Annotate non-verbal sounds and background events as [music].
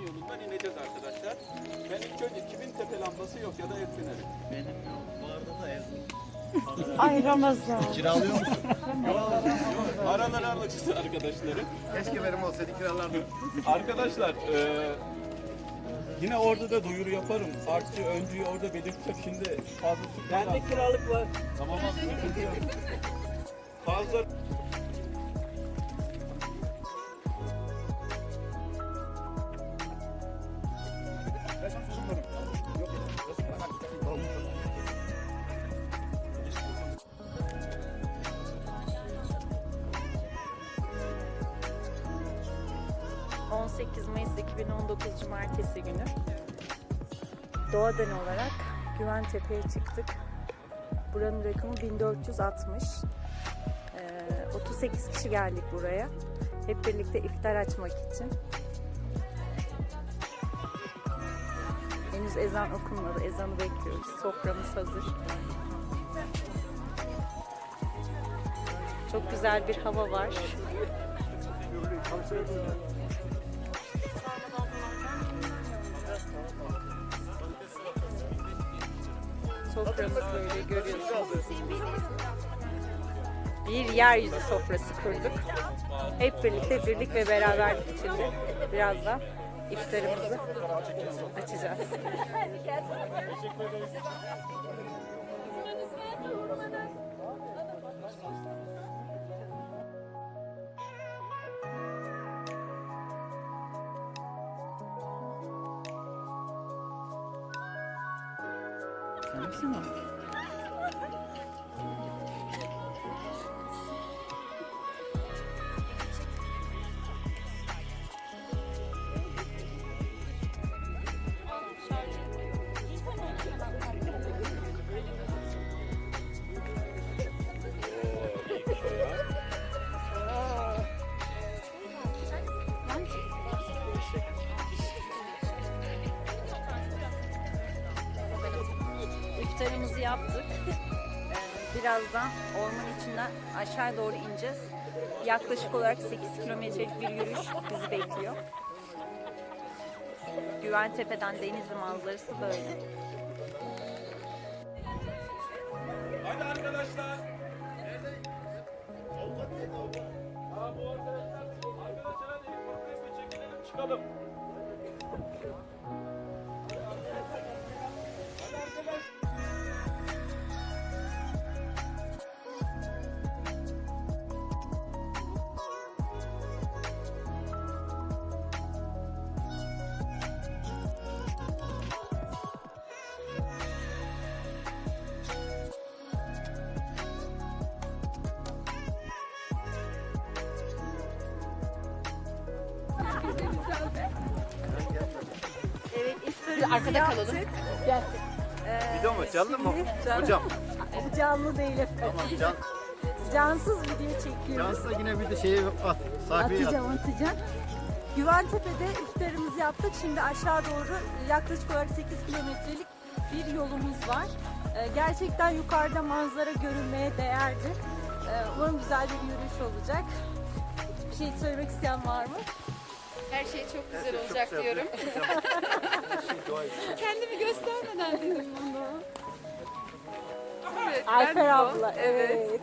yolundan ineceğiz arkadaşlar. Ben ilk önce kimin tepe lambası yok ya da el feneri. Benim yok. Bu arada da yazın. [laughs] Ay Ramazan. Kiralıyor musun? Araları alıcısı arkadaşları. Keşke benim olsaydı kiralardım. Arkadaşlar eee, yine orada da duyuru yaparım. Artçı öncüyü orada belirteceğim. Şimdi fazla Bende kiralık var. Tamam yok. Fazla 18 Mayıs 2019 Cumartesi günü Doğadan olarak Güventepe'ye çıktık. Buranın rakamı 1460. Ee, 38 kişi geldik buraya. Hep birlikte iftar açmak için. Henüz ezan okunmadı. Ezanı bekliyoruz. Soframız hazır. Çok güzel bir hava var. Soframız böyle görüyorsunuz. Bir yeryüzü sofrası kurduk. Hep birlikte birlik ve beraberlik içinde birazdan iftarımızı açacağız. [laughs] 잠시만. İftarımızı yaptık. Ee, Birazdan orman içinden aşağı doğru ineceğiz. Yaklaşık olarak 8 kilometrelik bir yürüyüş bizi bekliyor. Güventepe'den Denizli manzarası böyle. Hadi arkadaşlar. Ha, bu arkadaşlar, arkadaşlar hadi ilk resme çekilelim çıkalım. Evet iftarımızı Arkada yaptık. kalalım. Ee, Video mu? Canlı mı? Canlı. Hocam. Canlı değil efendim. Tamam can. Cansız video çekiyoruz. Cansız yine bir de şeyi at. At. Atacağım atacağım. Güventepe'de iftarımızı yaptık. Şimdi aşağı doğru yaklaşık olarak 8 kilometrelik bir yolumuz var. Ee, Gerçekten yukarıda manzara görünmeye değerdi. Ee, Umarım güzel bir yürüyüş olacak. Bir şey söylemek isteyen var mı? Her şey çok güzel Çok olacak diyorum. Kendimi göstermeden dedim bunu. Evet, ben Alper bu. abla. Evet. evet.